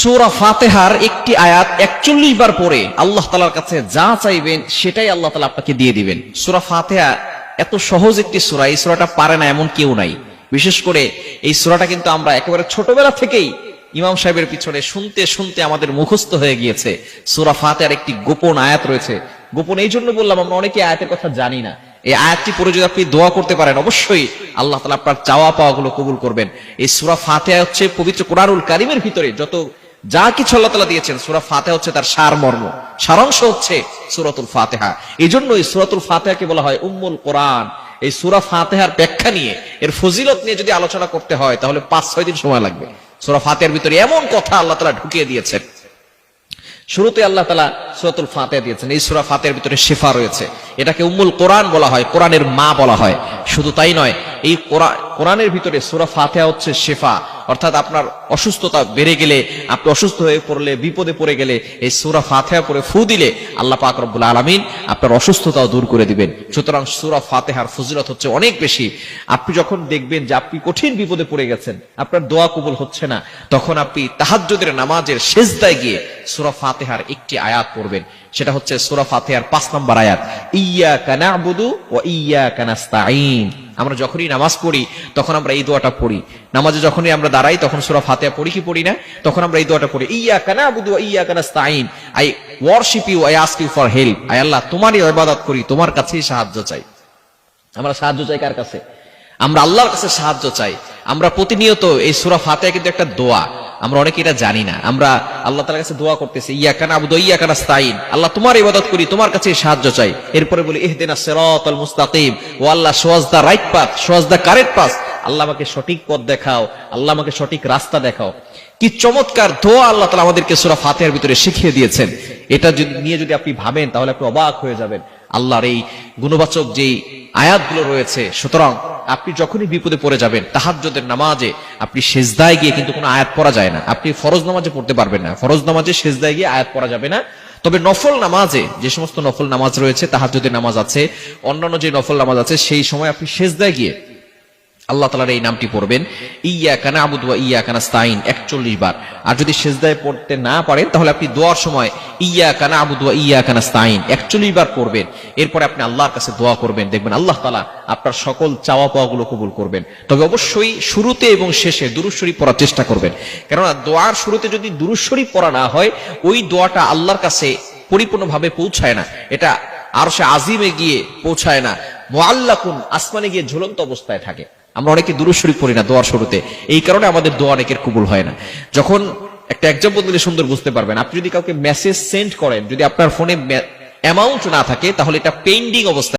সূরা ফাতেহার একটি আয়াত একচল্লিশ বার পরে আল্লাহ তালার কাছে যা চাইবেন সেটাই আল্লাহ তালা আপনাকে দিয়ে দিবেন। সূরা ফাতেহা এত সহজ একটি সূরা, এই সূরাটা পারে না এমন কেউ নাই। বিশেষ করে এই সূরাটা কিন্তু আমরা একেবারে ছোটবেলা থেকেই ইমাম সাহেবের পিছনে শুনতে শুনতে আমাদের মুখস্থ হয়ে গিয়েছে। সূরা ফাতেহার একটি গোপন আয়াত রয়েছে। গোপন এই জন্য বললাম, আমরা অনেকে আয়াতের কথা জানি না। এই আয়াতটি পরে যদি আপনি দোয়া করতে পারেন, অবশ্যই আল্লাহ তালা আপনার চাওয়া পাওয়া গুলো কবুল করবেন। এই সুরা ফাতেহা হচ্ছে পবিত্র কোরআনুল কারিমের ভিতরে যত যা কিছু আল্লাহ তালা দিয়েছেন, সুরা ফাতেহা হচ্ছে তার সার মর্ম সারাংশ হচ্ছে সুরাতুল ফাতেহা। এই জন্য এই সুরাতুল ফাতেহাকে বলা হয় উম্মুল কোরআন। এই সুরা ফাতেহার ব্যাখ্যা নিয়ে, এর ফজিলত নিয়ে যদি আলোচনা করতে হয়, তাহলে পাঁচ, ছয় দিন সময় লাগবে। সুরা ফাতেহার ভিতরে এমন কথা আল্লাহ তালা ঢুকিয়ে দিয়েছেন। শুরুতে আল্লাহ তালা সুরাতুল ফাতেহা দিয়েছেন। এই সুরা ফাতেহার ভিতরে শেফা রয়েছে। এটাকে উম্মুল কোরআন বলা হয়, কোরআনের মা বলা হয়। শুধু তাই নয়, এই কোরআ- কোরআনের ভিতরে সুরা ফাতেহা হচ্ছে শেফা। অর্থাৎ আপনার অসুস্থতা বেড়ে গেলে, আপনি অসুস্থ হয়ে পড়লে, বিপদে পড়ে গেলে এই সুরা ফাতেহা পরে ফু দিলে আল্লাহ পাক রব্বুল আলামিন আপনার অসুস্থতাও দূর করে দিবেন। সুতরাং সুরা ফাতেহার ফজিলত হচ্ছে অনেক বেশি। আপনি যখন দেখবেন যে আপনি কঠিন বিপদে পড়ে গেছেন, আপনার দোয়া কবুল হচ্ছে না, তখন আপনি তাহাজ্জুদের নামাজের শেষদায় গিয়ে সুরা ফাতেহার একটি আয়াত পড়বেন। সেটা হচ্ছে সুরা ফাতেহার পাঁচ নম্বর আয়াত ইয়া কানাবুদু ও ইয়া কানাস্তাইন আমরা যখনই নামাজ পড়ি, তখন আমরা এই দোয়াটা পড়ি। নামাজে যখনই আমরা দাঁড়াই, তখন সুরা ফাতেহা পড়ি কি পড়ি না? তখন আমরা এই দোয়াটা পড়ি ইয়া কানা বুধু ইয়া কানা স্তাইন I worship you I ask you for help I Allah, তোমারই ইবাদত করি, তোমার কাছেই সাহায্য চাই। আমরা সাহায্য চাই কার কাছে? আমরা আল্লাহর কাছে সাহায্য চাই। আমরা প্রতিনিয়ত এই সুরা ফাতে কিন্তু একটা দোয়া। আমরা অনেকে এটা জানি না। আমরা আল্লাহ তালার কাছে দোয়া করতেছি ইয়া কানা আবুদ ইয়া কানা স্তাইন আল্লাহ তোমার ইবাদত করি, তোমার কাছে সাহায্য চাই। এরপরে বলি, ইহদিনা সিরাতাল মুস্তাকিম। ও Allah show us the right path show us the correct path. Allah আমাকে সঠিক পথ দেখাও, আল্লাহ আমাকে সঠিক রাস্তা দেখাও। কি চমৎকার দোয়া আল্লাহ তালা আমাদেরকে সুরা ফাতেহার ভিতরে শিখিয়ে দিয়েছেন। এটা যদি নিয়ে যদি আপনি ভাবেন, তাহলে আপনি অবাক হয়ে যাবেন। আল্লাহর এই গুণবাচক যেই আয়াতগুলো রয়েছে, সুতরাং আপনি যখনই বিপদে পড়ে যাবেন তাহাজ্যদের নামাজে আপনি সেজদায় গিয়ে কিন্তু কোনো আয়াত পড়া যায় না। আপনি ফরজ নামাজে পড়তে পারবেন না। ফরজ নামাজে সেজদায় গিয়ে আয়াত পড়া যাবে না। তবে নফল নামাজে যে সমস্ত নফল নামাজ রয়েছে তাহাজ্যদের নামাজ আছে, অন্যান্য যে নফল নামাজ আছে, সেই সময় আপনি সেজদায় গিয়ে আল্লাহ তালার এই নামটি পড়বেন ইয়া কানা আবুদ ইয়া কানা স্তাইন একচল্লিশ বার। আর যদি সেজদায় পড়তে না পারেন, তাহলে আপনি দোয়ার সময় ইয়া কানা আবুদ ইয়া কানা স্তাইন একচল্লিশ বার পড়বেন। এরপরে আপনি আল্লাহর কাছে দোয়া করবেন, দেখবেন আল্লাহ তালা আপনার সকল চাওয়া পাওয়াগুলো কবুল করবেন। তবে অবশ্যই শুরুতে এবং শেষে দুরুশ্বরী পড়ার চেষ্টা করবেন। কেননা দোয়ার শুরুতে যদি দুরুশ্বরী পড়া না হয়, ওই দোয়াটা আল্লাহর কাছে পরিপূর্ণভাবে পৌঁছায় না। এটা আর সে আজিমে গিয়ে পৌঁছায় না। মোয়াল্লাকুন আসমানে গিয়ে ঝুলন্ত অবস্থায় থাকে। আমরা অনেকে দূরস্বরী পড়ি না দোয়ার শুরুতে। এই কারণে আমাদের দোয়া অনেকের কুবুল হয় না। যখন একটা এক্সাম্পল দিলে সুন্দর বুঝতে পারবেন। আপনি যদি কাউকে মেসেজ সেন্ড করেন, যদি আপনার ফোনে অ্যামাউন্ট না থাকে, তাহলে এটা পেন্ডিং অবস্থায়